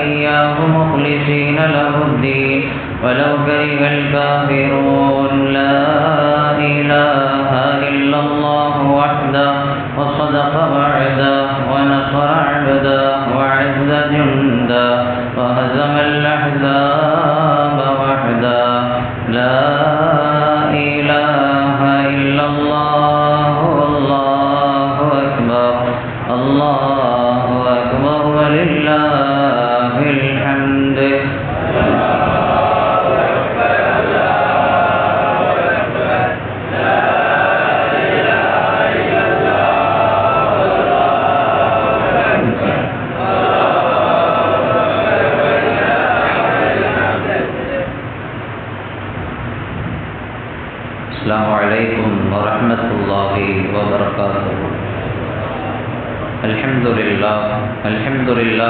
إياه مخلصين له الدين. ولو كره الكافرون لا إله إلا الله وحده وصدق وعده.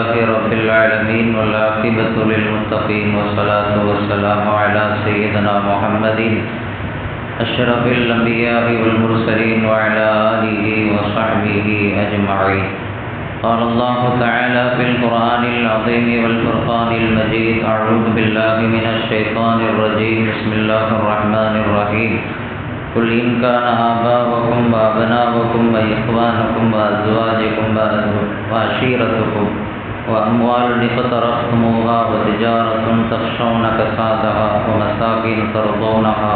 لله رب العالمين والعاقبة للمتقين والصلاة والسلام على سيدنا محمد أشرف الأنبياء والمرسلين وعلى آله وصحبه أجمعين قال الله تعالى في القرآن العظيم والفرقان المجيد أعوذ بالله من الشيطان الرجيم بسم الله الرحمن الرحيم قل إن كان آباؤكم وأبناؤكم وإخوانكم وأزواجكم وعشيرتكم وأموال اقترفتموها وتجارة تخشون كسادها ومساكن ترضونها.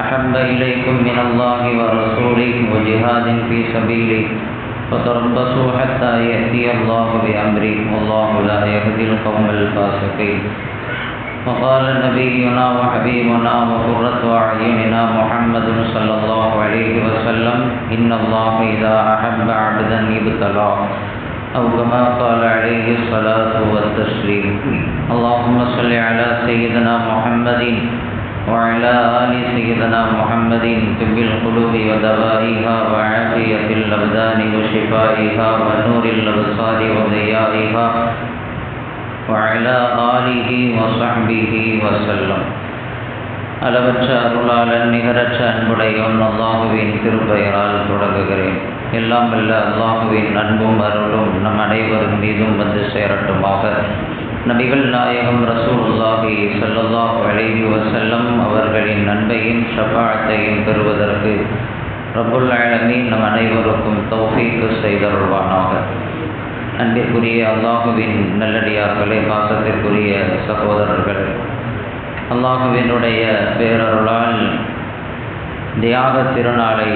أحب إليكم من الله ورسوله وجهاد في سبيله. فتربصوا حتى يأتي الله بأمره. والله لا يهدي القوم الفاسقين. وقال نبينا وحبيبنا وقرة أعيننا محمد صلى الله عليه وسلم إن الله إذا أحب عبدا ابتلاه. أو كما قال عليه الصلاة والتسليم اللهم صل على سيدنا محمد وعلى آل سيدنا محمد طب القلوب ودوائها وعافية الأبدان وشفائها ونور الأبصار وضيائها وعلى آله وصحبه وسلم அளவற்ற அருளாளன் நிகரற்ற அன்புடையோன் அல்லாஹுவின் திருப்பெயரால் தொடங்குகிறேன் எல்லாம் வல்ல அல்லாஹுவின் அன்பும் அருளும் நம் அனைவரும் மீதும் வந்து சேரட்டுமாக. நபிகள் நாயகம் ரசூல்லாஹி ஸல்லல்லாஹு அலைஹி வசல்லம் அவர்களின் நன்மையும் ஷஃபாஅத்தையும் பெறுவதற்கு ரபுல் ஆலமீன் நம் அனைவருக்கும் தௌஃபீக்கு செய்தருள்வானாக. அன்பிற்குரிய அல்லாஹுவின் நல்லடியார்களே பாசத்திற்குரிய சகோதரர்களே அல்லாஹுவினுடைய பேரருளால் தியாக திருநாளை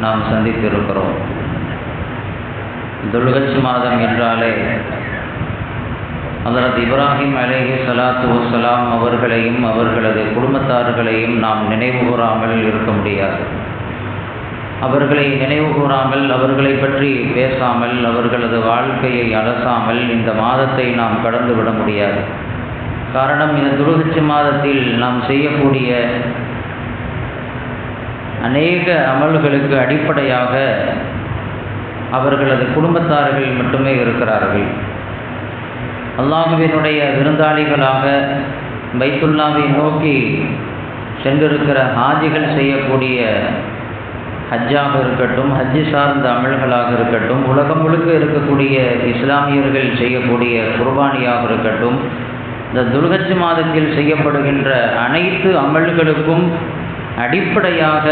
நாம் சந்தித்திருக்கிறோம். துல்கச் மாதம் என்றாலே அதரத் இப்ராஹிம் அலேஹி சலாத்து வசலாம் அவர்களையும் அவர்களது குடும்பத்தார்களையும் நாம் நினைவு கூறாமல் இருக்க முடியாது. அவர்களை நினைவு கூறாமல் அவர்களை பற்றி பேசாமல் அவர்களது வாழ்க்கையை அலசாமல் இந்த மாதத்தை நாம் கடந்து விட முடியாது. காரணம் இந்த துருகச்சி மாதத்தில் நாம் செய்யக்கூடிய அநேக அமல்களுக்கு அடிப்படையாக அவர்களது குடும்பத்தார்கள் மட்டுமே இருக்கிறார்கள். அல்லாஹுவினுடைய விருந்தாளிகளாக பைத்துல்லாவை நோக்கி சென்றிருக்கிற ஹாஜிகள் செய்யக்கூடிய ஹஜ்ஜாக இருக்கட்டும் ஹஜ்ஜு சார்ந்த அமல்களாக இருக்கட்டும் உலகம் முழுக்க இருக்கக்கூடிய இஸ்லாமியர்கள் செய்யக்கூடிய குர்பானியாக இருக்கட்டும் இந்த துர்கஜ் மாதத்தில் செய்யப்படுகின்ற அனைத்து அமல்களுக்கும் அடிப்படையாக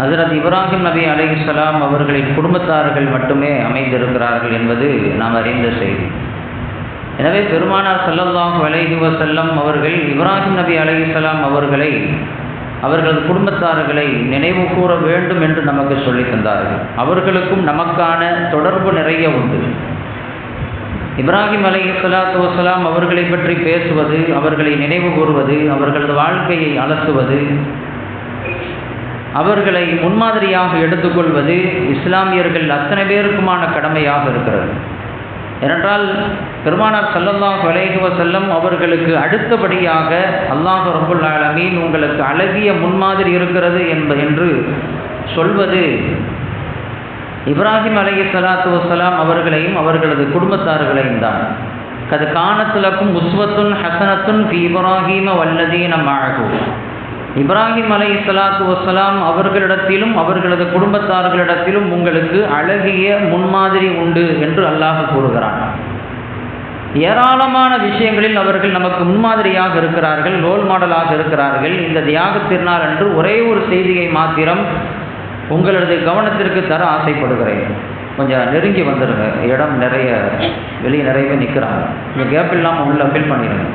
ஹசரத் இப்ராஹிம் நபி அலைஹிஸ்ஸலாம் அவர்களின் குடும்பத்தார்கள் மட்டுமே அமைந்திருக்கிறார்கள் என்பது நாம் அறிந்த செய்தி. எனவே பெருமானார் ஸல்லல்லாஹு அலைஹி செல்லம் அவர்கள் இப்ராஹிம் நபி அலைஹிஸ்ஸலாம் அவர்களை அவர்களது குடும்பத்தார்களை நினைவு கூற வேண்டும் என்று நமக்கு சொல்லித் தந்தார்கள். அவர்களுக்கும் நமக்கான தொடர்பு நிறைய உண்டு. இப்ராஹிம் அலை சலாத்து வசலாம் அவர்களை பற்றி பேசுவது அவர்களை நினைவு கூறுவது அவர்களது வாழ்க்கையை அலசுவது அவர்களை முன்மாதிரியாக எடுத்துக்கொள்வது இஸ்லாமியர்கள் அத்தனை பேருக்குமான கடமையாக இருக்கிறது. ஏனென்றால் பெருமானார் சல்லல்லாஹ் வலைகுவ செல்லம் அவர்களுக்கு அடுத்தபடியாக அல்லாஹ் ரபுல் ஆலமீன் உங்களுக்கு அழகிய முன்மாதிரி இருக்கிறது என்ப என்று சொல்வது இப்ராஹிம் அலை சலாத்து வசலாம் அவர்களையும் அவர்களது குடும்பத்தார்களையும் தான். கது காணத்துலக்கும் உஸ்வத்துன் ஹசனத்துன் ஃபி வல்லதே வல்லதீன அழகு இப்ராஹிம் அலை சலாத்து வசலாம் அவர்களிடத்திலும் அவர்களது குடும்பத்தார்களிடத்திலும் உங்களுக்கு அழகிய முன்மாதிரி உண்டு என்று அல்லாஹ் கூறுகிறான். ஏராளமான விஷயங்களில் அவர்கள் நமக்கு முன்மாதிரியாக இருக்கிறார்கள் ரோல் மாடலாக இருக்கிறார்கள். இந்த தியாக திருநாள் அன்று ஒரே ஒரு செய்தியை மாத்திரம் உங்களது கவனத்திற்கு தர ஆசைப்படுகிறேன். கொஞ்சம் நெருங்கி வந்துடுங்க இடம் நிறைய வெளியே நிறையவே நிற்கிறாங்க நீங்கள் கேப் இல்லாமல் உள்ள ஃபில் பண்ணிடுங்க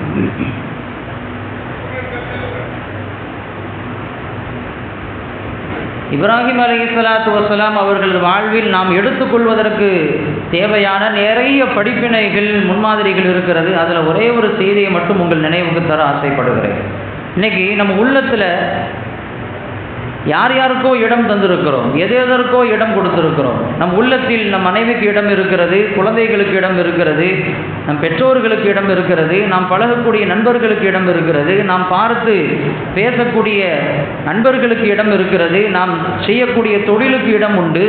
இப்ராஹிம் அலி சலாத்து வசலாம் அவர்களது வாழ்வில் நாம் எடுத்துக்கொள்வதற்கு தேவையான நிறைய படிப்பினைகள் முன்மாதிரிகள் இருக்கிறது. அதில் ஒரே ஒரு செய்தியை மட்டும் உங்கள் நினைவுக்கு தர ஆசைப்படுகிறேன். இன்னைக்கு நம்ம உள்ளத்தில் யார் யாருக்கோ இடம் தந்திருக்கிறோம் எது எதற்கோ இடம் கொடுத்திருக்கிறோம். நம் உள்ளத்தில் நம் மனைவிக்கு இடம் இருக்கிறது குழந்தைகளுக்கு இடம் இருக்கிறது நம் பெற்றோர்களுக்கு இடம் இருக்கிறது நாம் பழகக்கூடிய நண்பர்களுக்கு இடம் இருக்கிறது நாம் பார்த்து பேசக்கூடிய நண்பர்களுக்கு இடம் இருக்கிறது நாம் செய்யக்கூடிய தொழிலுக்கு இடம் உண்டு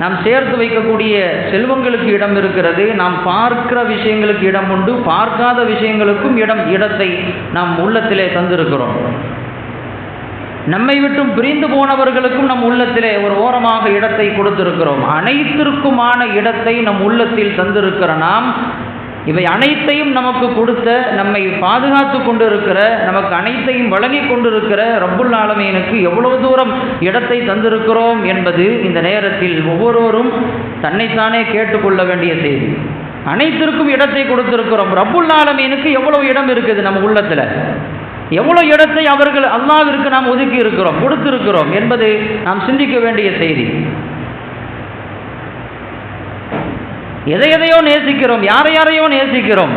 நாம் சேர்த்து வைக்கக்கூடிய செல்வங்களுக்கு இடம் இருக்கிறது நாம் பார்க்கிற விஷயங்களுக்கு இடம் உண்டு பார்க்காத விஷயங்களுக்கும் இடம் இடத்தை நாம் உள்ளத்திலே தந்திருக்கிறோம். நம்மை விட்டும் பிரிந்து போனவர்களுக்கும் நம் உள்ளத்திலே ஒரு ஓரமாக இடத்தை கொடுத்திருக்கிறோம். அனைத்திற்குமான இடத்தை நம் உள்ளத்தில் தந்திருக்கிற நாம் இவை அனைத்தையும் நமக்கு கொடுத்த நம்மை பாதுகாத்து கொண்டிருக்கிற நமக்கு அனைத்தையும் வழங்கி கொண்டிருக்கிற ரப்புல் ஆலமீனுக்கு எவ்வளவு தூரம் இடத்தை தந்திருக்கிறோம் என்பது இந்த நேரத்தில் ஒவ்வொருவரும் தன்னைத்தானே கேட்டுக்கொள்ள வேண்டிய செய்தி. அனைத்திற்கும் இடத்தை கொடுத்திருக்கிறோம். ரப்புல் ஆலமீனுக்கு எவ்வளவு இடம் இருக்குது நம்ம உள்ளத்தில்? எவ்வளோ இடத்தை அவர்கள் அல்லாவிற்கு நாம் ஒதுக்கி இருக்கிறோம் கொடுத்திருக்கிறோம் என்பது நாம் சிந்திக்க வேண்டிய செய்தி. எதை எதையோ நேசிக்கிறோம் யாரை யாரையோ நேசிக்கிறோம்.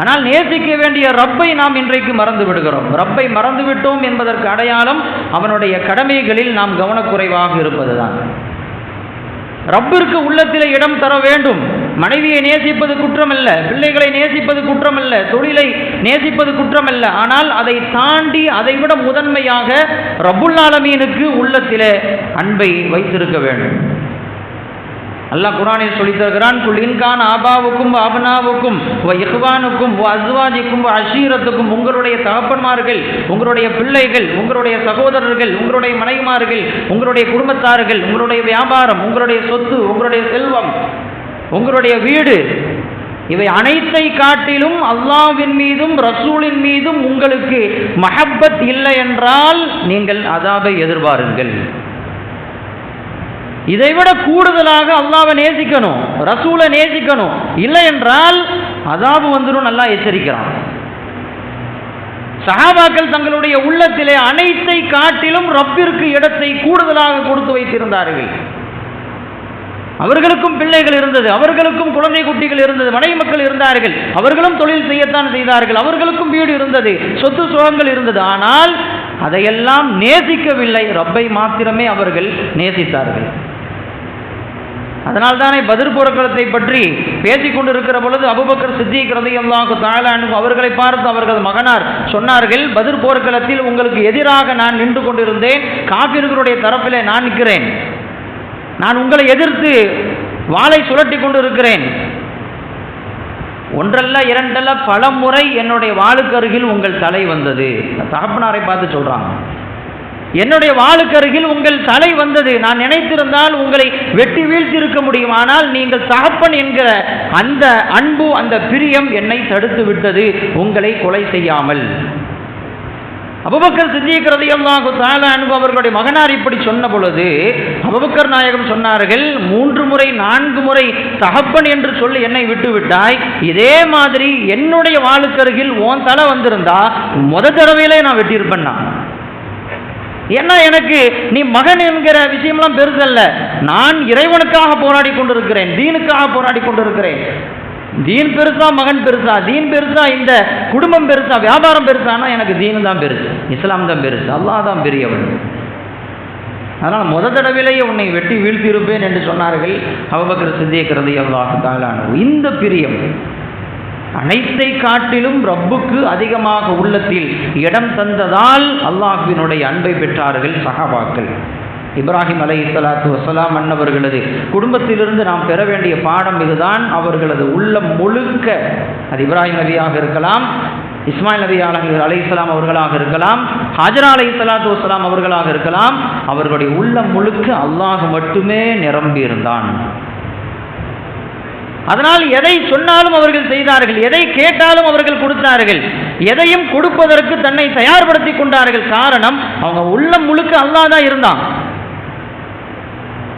ஆனால் நேசிக்க வேண்டிய ரப்பை நாம் இன்றைக்கு மறந்து விடுகிறோம். ரப்பை மறந்து விட்டோம் என்பதற்கு அடையாளம் அவனுடைய கடமைகளில் நாம் கவனக்குறைவாக இருப்பதுதான். ரப்பிற்கு உள்ளத்தில் இடம் தர வேண்டும். மனைவியை நேசிப்பது குற்றமல்ல பிள்ளைகளை நேசிப்பது குற்றமல்ல தொழிலை நேசிப்பது குற்றமல்ல. ஆனால் அதை தாண்டி அதை விட முதன்மையாக ரபுல்லாலமீனுக்கு ஆலமீனுக்கு உள்ளத்திலே அன்பை வைத்திருக்க வேண்டும். அல்லாஹ் குரானில் சொல்லித்தருகிறான் தருகிறான் ஆபாவுக்கும் அபனாவுக்கும் இஹ்வானுக்கும் அஸ்வாஜிக்கும் அஷீரத்துக்கும் உங்களுடைய தகப்பன்மார்கள் உங்களுடைய பிள்ளைகள் உங்களுடைய சகோதரர்கள் உங்களுடைய மனைவிமார்கள் உங்களுடைய குடும்பத்தார்கள் உங்களுடைய வியாபாரம் உங்களுடைய சொத்து உங்களுடைய செல்வம் உங்களுடைய வீடு. இவை அனைத்தை காட்டிலும் அல்லாவின் மீதும் ரசூலின் மீதும் உங்களுக்கு மஹப்பத் இல்லை என்றால் நீங்கள் அதாபை எதிர்பாருங்கள். இதைவிட கூடுதலாக அல்லாவை நேசிக்கணும் ரசூலை நேசிக்கணும். இல்லை என்றால் அதாபு வந்துடும் நல்லா எச்சரிக்கிறான். சஹாபாக்கள் தங்களுடைய உள்ளத்திலே அனைத்தை காட்டிலும் ரப்பிற்கு இடத்தை கூடுதலாக கொடுத்து வைத்திருந்தார்கள். அவர்களுக்கும் பிள்ளைகள் இருந்தது அவர்களுக்கும் குழந்தை குட்டிகள் இருந்தது மனைவி மக்கள் இருந்தார்கள் அவர்களும் தொழில் செய்யத்தான் செய்தார்கள் அவர்களுக்கும் வீடு இருந்தது சொத்து சுகங்கள் இருந்தது. ஆனால் அதையெல்லாம் நேசிக்கவில்லை ரப்பை மாத்திரமே அவர்கள் நேசித்தார்கள். அதனால் தானே பதிர் போர்க்களத்தை பற்றி பேசிக் கொண்டிருக்கிற பொழுது அபுபக்கர் சித்திக் ரதையல்லாஹு தாளானு அவர்களை பார்த்து அவர்கள் மகனார் சொன்னார்கள் பதிர் போர்க்களத்தில் உங்களுக்கு எதிராக நான் நின்று கொண்டிருந்தேன் காப்பிர்களுடைய தரப்பிலே நான் நிற்கிறேன். நான் உங்களை எதிர்த்து வாளை சுழட்டி கொண்டு இருக்கிறேன் ஒன்றல்ல இரண்டல்ல பல முறை என்னுடைய வாளுக்கு அருகில் உங்கள் தலை வந்தது. தகப்பனாரை பார்த்து சொல்கிறாங்க என்னுடைய வாளுக்கு அருகில் உங்கள் தலை வந்தது. நான் நினைத்திருந்தால் உங்களை வெட்டி வீழ்த்தியிருக்க முடியும். ஆனால் நீங்கள் தகப்பன் என்கிற அந்த அன்பு அந்த பிரியம் என்னை தடுத்து விட்டது. உங்களை கொலை செய்யாமல். அபுபக்கர் சித்திக்கிறது அல்லாஹு தாலா அனுபவர்களுடைய மகனார் இப்படி சொன்ன பொழுது அபுபக்கர் நாயகம் சொன்னார்கள் மூன்று முறை நான்கு முறை தகப்பன் என்று சொல்லி என்னை விட்டு விட்டாய். இதே மாதிரி என்னுடைய வாளுக்கருகில் ஓன் தலை வந்திருந்தா முத தடவையிலே நான் வெட்டியிருப்பேன் நான் ஏன்னா எனக்கு நீ மகன் என்கிற விஷயம்லாம் பெருசல்ல. நான் இறைவனுக்காக போராடி கொண்டிருக்கிறேன் தீனுக்காக போராடி கொண்டிருக்கிறேன். தீன் பெருசா மகன் பெருசா? தீன் பெருசா இந்த குடும்பம் பெருசா வியாபாரம் பெருசானா? எனக்கு தீனு தான் பெருசு. இஸ்லாம் தான் பெருசு. அல்லாஹ் தான் பெரியவன். அதனால் முத தடவிலேயே உன்னை வெட்டி வீழ்த்தியிருப்பேன் என்று சொன்னார்கள் அவபக்கர் சித்தியக்கிறது எவ்வளவு தாலானு இந்த பிரியம் அனைத்தை காட்டிலும் ரப்புக்கு அதிகமாக உள்ளத்தில் இடம் தந்ததால் அல்லாஹினுடைய அன்பை பெற்றார்கள் சகாபாக்கள் இப்ராஹிம் அலை சலாத்து வசலாம் அன்னவர்களது குடும்பத்திலிருந்து நாம் பெற வேண்டிய பாடம் இதுதான். அவர்களது உள்ளம் முழுக்க அது இப்ராஹிம் நபியாக இருக்கலாம் இஸ்மாயில் நபி அலை இஸ்லாம் அவர்களாக இருக்கலாம் ஹாஜரா அலை சலாத்து வசலாம் அவர்களாக இருக்கலாம். அவர்களுடைய உள்ளம் முழுக்க அல்லாஹ் மட்டுமே நிரம்பி இருந்தான். அதனால் எதை சொன்னாலும் அவர்கள் செய்தார்கள் எதை கேட்டாலும் அவர்கள் கொடுத்தார்கள் எதையும் கொடுப்பதற்கு தன்னை தயார்படுத்தி கொண்டார்கள். காரணம் அவங்க உள்ளம் முழுக்க அல்லாஹ் தான் இருந்தான்.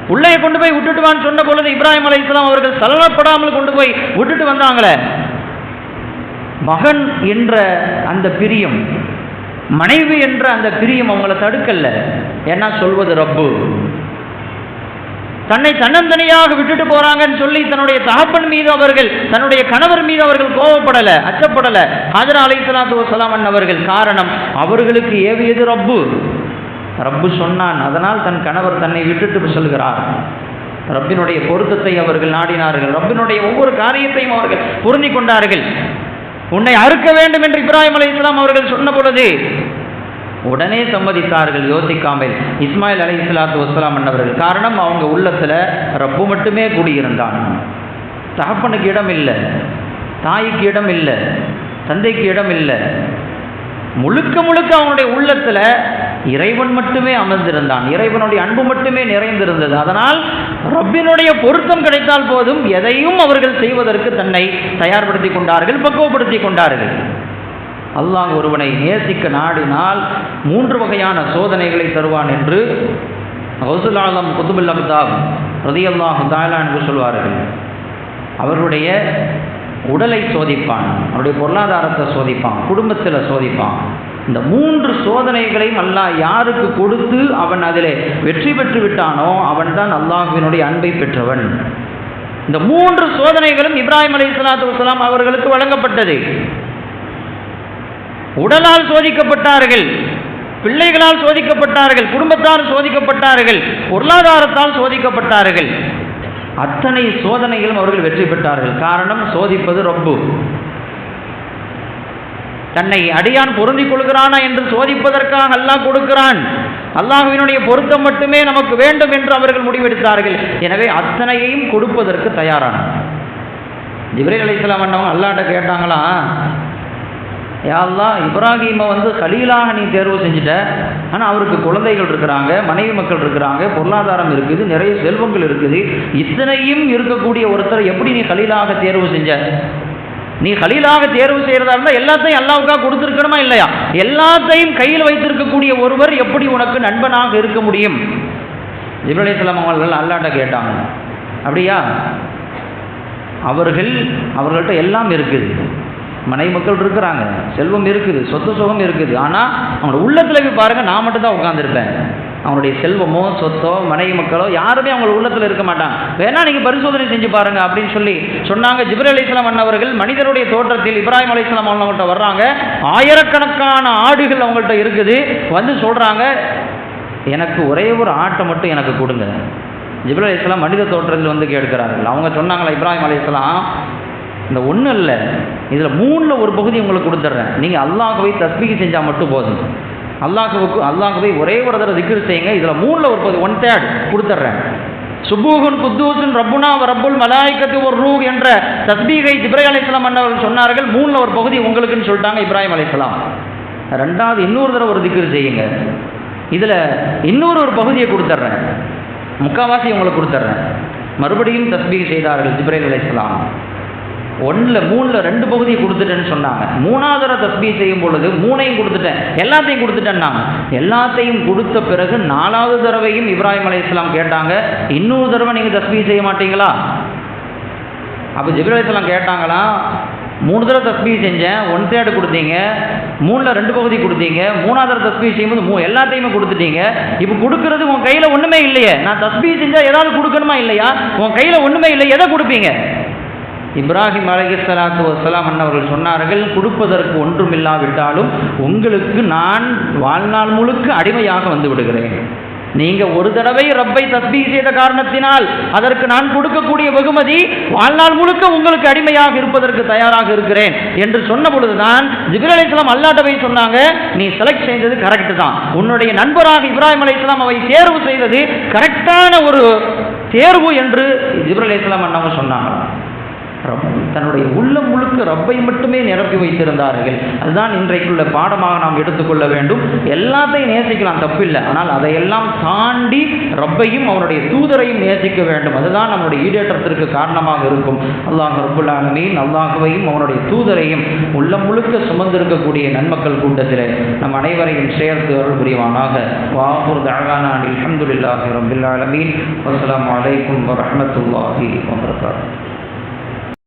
உள்ளே கொண்டு போய் விட்டுட்டுவான்னு சொன்ன பொழுது இப்ராஹிம் அலி இஸ்லாம் அவர்கள் சலனப்படாமல் கொண்டு போய் விட்டுட்டு வந்தாங்களே. மகன் என்ற அந்த பிரியம் மனைவி என்ற அந்த பிரியம் அவங்கள தடுக்கல. ஏன்னா சொல்வது ரப்பு. தன்னை தன்னந்தனியாக விட்டுட்டு போறாங்கன்னு சொல்லி தன்னுடைய தகப்பன் மீது அவர்கள் தன்னுடைய கணவர் மீது அவர்கள் கோபப்படல அச்சப்படல. ஹாஜரா அலை சலாத்து அவர்கள் காரணம் அவர்களுக்கு ஏவியது ரப்பு. ரப்பு சொன்னான் அதனால் தன் கணவர் தன்னை விட்டுட்டு செல்கிறார். ரப்பினுடைய பொருத்தத்தை அவர்கள் நாடினார்கள். ரப்பினுடைய ஒவ்வொரு காரியத்தையும் அவர்கள் பொருந்தி கொண்டார்கள். உன்னை அறுக்க வேண்டும் என்று இப்ராஹிம் அலி இஸ்லாம் அவர்கள் சொன்ன பொழுது உடனே சம்மதித்தார்கள் யோசிக்காமல். இஸ்மாயில் அலி இஸ்லாத்து வசலாம் அண்ணவர்கள் காரணம் அவங்க உள்ளத்தில் ரப்பு மட்டுமே கூடியிருந்தான். தகப்பனுக்கு இடம் இல்லை தாய்க்கு இடம் இல்லை தந்தைக்கு இடம் இல்லை. முழுக்க முழுக்க அவனுடைய உள்ளத்தில் இறைவன் மட்டுமே அமர்ந்திருந்தான். இறைவனுடைய அன்பு மட்டுமே நிறைந்திருந்தது. அதனால் ரப்பினுடைய பொருத்தம் கிடைத்தால் போதும். எதையும் அவர்கள் செய்வதற்கு தன்னை தயார்படுத்தி கொண்டார்கள் பக்குவப்படுத்தி கொண்டார்கள். அல்லாஹ் ஒருவனை நேசிக்க நாடினால் மூன்று வகையான சோதனைகளை தருவான் என்று ஹவுசுல் ஆலம் குத்துபுல் அப்தாப் ரதியல்லாஹு தாலா என்று சொல்வார்கள். அவருடைய உடலை சோதிப்பான் அவருடைய பொருளாதாரத்தை சோதிப்பான் குடும்பத்தில் சோதிப்பான். இந்த மூன்று சோதனைகளையும் அல்லாஹ் யாருக்கு கொடுத்து அவன் அதில் வெற்றி பெற்று விட்டானோ அவன் தான் அல்லாஹுவினுடைய அன்பை பெற்றவன். இந்த மூன்று சோதனைகளும் இப்ராஹிம் அலி இஸ்லாத்து வலாம் அவர்களுக்கு வழங்கப்பட்டது. உடலால் சோதிக்கப்பட்டார்கள் பிள்ளைகளால் சோதிக்கப்பட்டார்கள் குடும்பத்தால் சோதிக்கப்பட்டார்கள் பொருளாதாரத்தால் சோதிக்கப்பட்டார்கள். அத்தனை சோதனைகளும் அவர்கள் வெற்றி பெற்றார்கள். காரணம் சோதிப்பது ரொம்ப தன்னை அடியான் பொருந்திக் கொள்கிறானா என்று சோதிப்பதற்காக அல்லாஹ் கொடுக்கிறான். அல்லாஹுவினுடைய பொருத்தம் மட்டுமே நமக்கு வேண்டும் என்று அவர்கள் முடிவெடுத்தார்கள். எனவே அத்தனையையும் கொடுப்பதற்கு தயாரான. ஜிப்ரேல் அலிஸ்லாம் அண்ணவங்க அல்லாட்ட கேட்டாங்களா யாரெல்லாம் இப்ராஹீமை வந்து கலீலாக நீ தேர்வு செஞ்சுட்ட. ஆனால் அவருக்கு குழந்தைகள் இருக்கிறாங்க மனைவி மக்கள் இருக்கிறாங்க பொருளாதாரம் இருக்குது நிறைய செல்வங்கள் இருக்குது. இத்தனையும் இருக்கக்கூடிய ஒருத்தர் எப்படி நீ கலீலாக தேர்வு செஞ்ச? நீ கலீலாக தேர்வு செய்கிறதா இருந்தால் எல்லாத்தையும் அல்லாவுக்காக கொடுத்துருக்கணுமா இல்லையா? எல்லாத்தையும் கையில் வைத்திருக்கக்கூடிய ஒருவர் எப்படி உனக்கு நண்பனாக இருக்க முடியும்? ஜிப்ரலேஸ்லாம் அவர்கள் அல்லாட்ட கேட்டாங்க. அப்படியா? அவர்கள் அவர்கள்ட்ட எல்லாம் இருக்குது. மனைவி மக்கள் இருக்கிறாங்க. செல்வம் இருக்குது. சொத்து சுகம் இருக்குது. ஆனால் அவனோட உள்ளத்தில் போய் பாருங்கள் நான் மட்டும்தான் உட்காந்துருப்பேன் அவனுடைய செல்வமோ சொத்தோ மனைவி மக்களோ யாருமே அவங்க உள்ளத்தில் இருக்க மாட்டாங்க வேணா நீங்கள் பரிசோதனை செஞ்சு பாருங்க அப்படின்னு சொல்லி சொன்னாங்க. ஜிப்ர அலி இஸ்லாம் அண்ணவர்கள் மனிதருடைய தோற்றத்தில் இப்ராஹிம் அலி இஸ்லாம் அவங்கள்ட்ட வர்றாங்க. ஆயிரக்கணக்கான ஆடுகள் அவங்கள்ட்ட இருக்குது. வந்து சொல்கிறாங்க எனக்கு ஒரே ஒரு ஆட்டை மட்டும் எனக்கு கொடுங்க. ஜிப்ர அலி இஸ்லாம் மனித தோற்றத்தில் வந்து கேட்கிறார்கள். அவங்க சொன்னாங்களா இப்ராஹிம் அலி இஸ்லாம் இந்த ஒன்றும் இல்லை. இதில் மூணில் ஒரு பகுதி உங்களுக்கு கொடுத்துட்றேன். நீங்கள் அல்லாஹுவை தஸ்பீகி செஞ்சால் மட்டும் போதும். அல்லாஹுவுக்கு அல்லாஹுவை ஒரே ஒரு தடவை திக்ர் செய்யுங்க. இதில் மூணில் ஒரு பகுதி ஒன் தேர்ட் கொடுத்துட்றேன். சுபூகுன் குத்தூசுன் ரப்புனா ரப்புல் மலாய்க்கத்து ஒரு ரூ என்ற தஸ்பீகை இப்ராஹிம் அலிஸ்லாம் அண்ணவர்கள் சொன்னார்கள். மூணில் ஒரு பகுதி உங்களுக்குன்னு சொல்லிட்டாங்க இப்ராஹிம் அலிஸ்லாம் ரெண்டாவது இன்னொரு தடவை ஒரு திக்ர் செய்யுங்க. இதில் இன்னொரு ஒரு பகுதியை கொடுத்துட்றேன். முக்கால்வாசி உங்களுக்கு கொடுத்துட்றேன். மறுபடியும் தஸ்பீக் செய்தார்கள் ஜிப்ரேல் அலிஸ்லாம் ஒன்றில் மூணில் ரெண்டு பகுதியை கொடுத்துட்டேன்னு சொன்னாங்க. மூணாவது தடவை தஸ்பீ செய்யும் பொழுது மூணையும் கொடுத்துட்டேன். எல்லாத்தையும் கொடுத்துட்டேன்னாங்க. எல்லாத்தையும் கொடுத்த பிறகு நாலாவது தடவையும் இப்ராஹிம் அலி இஸ்லாம் கேட்டாங்க இன்னொரு தடவை நீங்கள் தஸ்பீ செய்ய மாட்டீங்களா? அப்போ ஜிப்ரல் இஸ்லாம் கேட்டாங்களா மூணு தடவை தஸ்பீ செஞ்சேன் ஒன் தேர்டு கொடுத்தீங்க மூணில் ரெண்டு பகுதி கொடுத்தீங்க மூணாவது தடவை தஸ்பீ செய்யும்போது மூ எல்லாத்தையுமே கொடுத்துட்டீங்க. இப்போ கொடுக்கறது உன் கையில் ஒன்றுமே இல்லையே. நான் தஸ்பீ செஞ்சால் ஏதாவது கொடுக்கணுமா இல்லையா? உன் கையில் ஒன்றுமே இல்லை எதை கொடுப்பீங்க? இப்ராஹிம் அலைஹிஸ்ஸலாத்து வசலாம் அன்னவர்கள் சொன்னார்கள் கொடுப்பதற்கு ஒன்றுமில்லாவிட்டாலும் உங்களுக்கு நான் வாழ்நாள் முழுக்க அடிமையாக வந்து விடுகிறேன். நீங்க ஒரு தடவை ரப்பை தஸ்பீ செய்த காரணத்தினால் அதற்கு நான் கொடுக்கக்கூடிய வெகுமதி வாழ்நாள் முழுக்க உங்களுக்கு அடிமையாக இருப்பதற்கு தயாராக இருக்கிறேன் என்று சொன்ன பொழுதுதான் ஜிபிர் அலைஹிஸ்ஸலாம் அல்லாட்ட போய் சொன்னாங்க நீ செலக்ட் செய்தது கரெக்ட் தான். உன்னுடைய நண்பராக இப்ராஹிம் அலைஹிஸ்ஸலாம் அவை தேர்வு செய்தது கரெக்டான ஒரு தேர்வு என்று ஜிபிர் அலி இஸ்லாம் அண்ணாங்க சொன்னாங்க. ரப் தன்னுடைய உள்ளம் முழுக்க ரப்பை மட்டுமே நிரப்பி வைத்திருந்தார்கள். அதுதான் இன்றைக்குள்ள பாடமாக நாம் எடுத்துக்கொள்ள வேண்டும். எல்லாத்தையும் நேசிக்கலாம் தப்பில்லை. ஆனால் அதையெல்லாம் தாண்டி ரப்பையும் அவனுடைய தூதரையும் நேசிக்க வேண்டும். அதுதான் நம்முடைய ஈடேற்றத்திற்கு காரணமாக இருக்கும். அல்லாஹ் ரப்புல் அல்லாஹுவையும் அவனுடைய தூதரையும் உள்ளம் முழுக்க சுமந்திருக்கக்கூடிய நன்மக்கள் கூட்டத்தில் நம் அனைவரையும் சேர்த்து அருள் புரிவானாக. வாஹூர் தழகான அல்ஹம்துலில்லாஹி ரபுல்லாலமீன் அஸ்லாம் வஸ்ஸலாமு வரமத்துல்லாஹி வரஹ்மத்துல்லாஹி